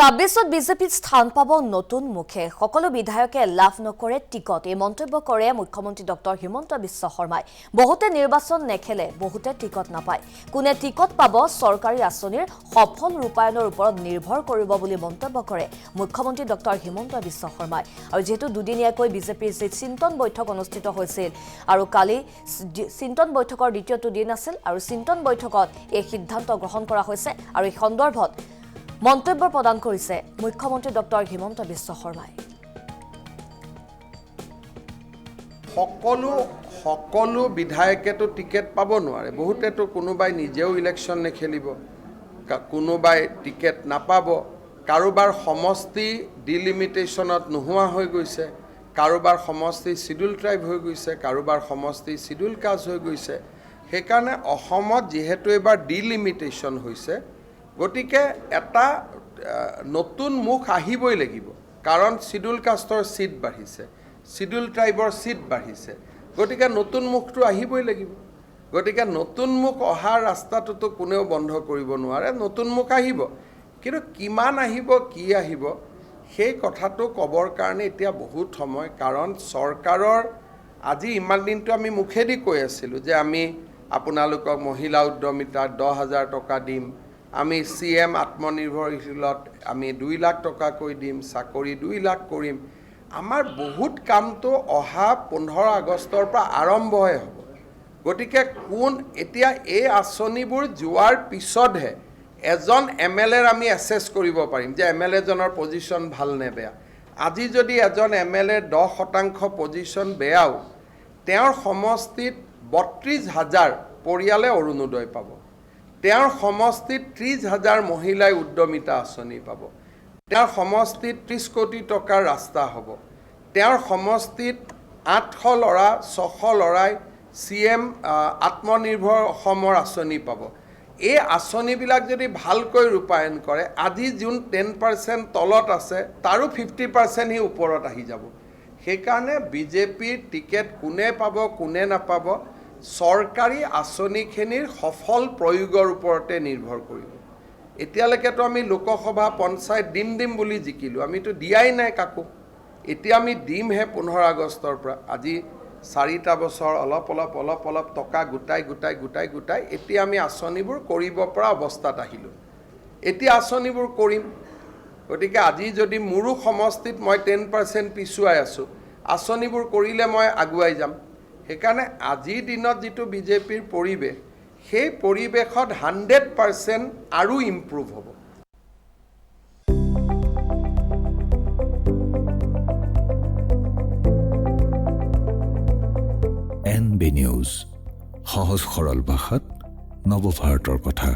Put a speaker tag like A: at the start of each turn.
A: ছাব্বিছত বিজেপিত স্থান পাব নতুন মুখে। সকলো বিধায়কে লাভ নকৰে টিকট। এই মন্তব্য কৰে মুখ্যমন্ত্ৰী ডক্টৰ হিমন্ত বিশ্ব শৰ্মাই। বহুতে নিৰ্বাচন নেখেলে বহুতে টিকট নাপায়। কোনে টিকট পাব চৰকাৰী আঁচনিৰ সফল ৰূপায়ণৰ ওপৰত নিৰ্ভৰ কৰিব বুলি মন্তব্য কৰে মুখ্যমন্ত্ৰী ডক্টৰ হিমন্ত বিশ্ব শৰ্মাই। আৰু যিহেতু দুদিনীয়াকৈ বিজেপিৰ যি চিন্তন বৈঠক অনুষ্ঠিত হৈছিল আৰু কালি চিন্তন বৈঠকৰ দ্বিতীয়টো দিন আছিল আৰু চিন্তন বৈঠকত এই সিদ্ধান্ত গ্ৰহণ কৰা হৈছে আৰু এই সন্দৰ্ভত মন্তব্য প্ৰদান কৰিছে মুখ্যমন্ত্ৰী ডক্টৰ হিমন্ত বিশ্ব শৰ্মাই।
B: সকলো সকলো বিধায়কেতো টিকেট পাব নোৱাৰে। বহুতেতো কোনোবাই নিজেও ইলেকশ্যন নেখেলিব কোনোবাই টিকেট নাপাব। কাৰোবাৰ সমষ্টি ডিলিমিটেশ্যনত নোহোৱা হৈ গৈছে কাৰোবাৰ সমষ্টি চিডুল ট্ৰাইব হৈ গৈছে কাৰোবাৰ সমষ্টি চিডুল কাষ্ট হৈ গৈছে। সেইকাৰণে অসমত যিহেতু এইবাৰ ডিলিমিটেশ্যন হৈছে গতিকে এটা নতুন মুখ আহিবই লাগিব। কাৰণ চিডুল কাষ্টৰ ছিট বাঢ়িছে, চিডুল ট্ৰাইবৰ ছিট বাঢ়িছে। গতিকে নতুন মুখটো আহিবই লাগিব। গতিকে নতুন মুখ অহাৰ ৰাস্তাটোতো কোনেও বন্ধ কৰিব নোৱাৰে, নতুন মুখ আহিব। কিন্তু কিমান আহিব, কি আহিব, সেই কথাটো ক'বৰ কাৰণে এতিয়া বহুত সময়। কাৰণ চৰকাৰৰ, আজি ইমান দিনটো আমি মুখেদি কৈ আছিলোঁ যে আমি আপোনালোকক মহিলা উদ্যমিতাত দহ হাজাৰ টকা দিম। আমি চি এম আত্মনিৰ্ভৰশীলত আমি দুই লাখ টকাকৈ দিম চাকৰি দুই লাখ কৰিম। আমাৰ বহুত কামটো অহা পোন্ধৰ আগষ্টৰ পৰা আৰম্ভহে হ'ব। গতিকে কোন এতিয়া এই আঁচনিবোৰ যোৱাৰ পিছতহে এজন এম এল এৰ আমি এছেছ কৰিব পাৰিম যে এম এল এজনৰ পজিশ্যন ভাল নে বেয়া। আজি যদি এজন এম এল এৰ দহ শতাংশ পজিশ্যন বেয়াও তেওঁৰ সমষ্টিত বত্ৰিছ হাজাৰ পৰিয়ালে অৰুণোদয় পাব। তেওঁৰ সমষ্টিত ত্ৰিছ হাজাৰ মহিলাই উদ্যমিতা আঁচনি পাব। তেওঁৰ সমষ্টিত ত্ৰিছ কোটি টকাৰ ৰাস্তা হ'ব। তেওঁৰ সমষ্টিত আঠশ ল'ৰা ছশ ল'ৰাই চি এম আত্মনিৰ্ভৰ অসমৰ আঁচনি পাব। এই আঁচনিবিলাক যদি ভালকৈ ৰূপায়ণ কৰে আজি যোন টেন পাৰ্চেণ্ট তলত আছে তাৰো ফিফটি পাৰ্চেণ্ট সি ওপৰত আহি যাব। সেইকাৰণে বিজেপিৰ টিকেট কোনে পাব কোনে নাপাব চৰকাৰী আঁচনিখিনিৰ সফল প্ৰয়োগৰ ওপৰতে নিৰ্ভৰ কৰিব। এতিয়ালৈকেতো আমি লোকসভা পঞ্চায়ত দিম দিম বুলি জিকিলোঁ আমিতো দিয়াই নাই কাকো। এতিয়া আমি দিমহে পোন্ধৰ আগষ্টৰ পৰা। আজি চাৰিটা বছৰ অলপ অলপ অলপ অলপ টকা গোটাই গোটাই গোটাই গোটাই এতিয়া আমি আঁচনিবোৰ কৰিব পৰা অৱস্থাত আহিলোঁ। এতিয়া আঁচনিবোৰ কৰিম। গতিকে আজি যদি মোৰো সমষ্টিত মই টেন পাৰ্চেণ্ট পিছুৱাই আছোঁ আঁচনিবোৰ কৰিলে মই আগুৱাই যাম। সেইকাৰণে আজিৰ দিনত যিটো বিজেপিৰ পৰিৱেশ, সেই পৰিৱেশত হাণ্ড্ৰেড পাৰ্চেণ্ট আৰু ইম্প্ৰুভ হ'ব।
C: এন বি নিউজ, সহজ সৰল ভাষাত নৱভাৰতৰ কথা।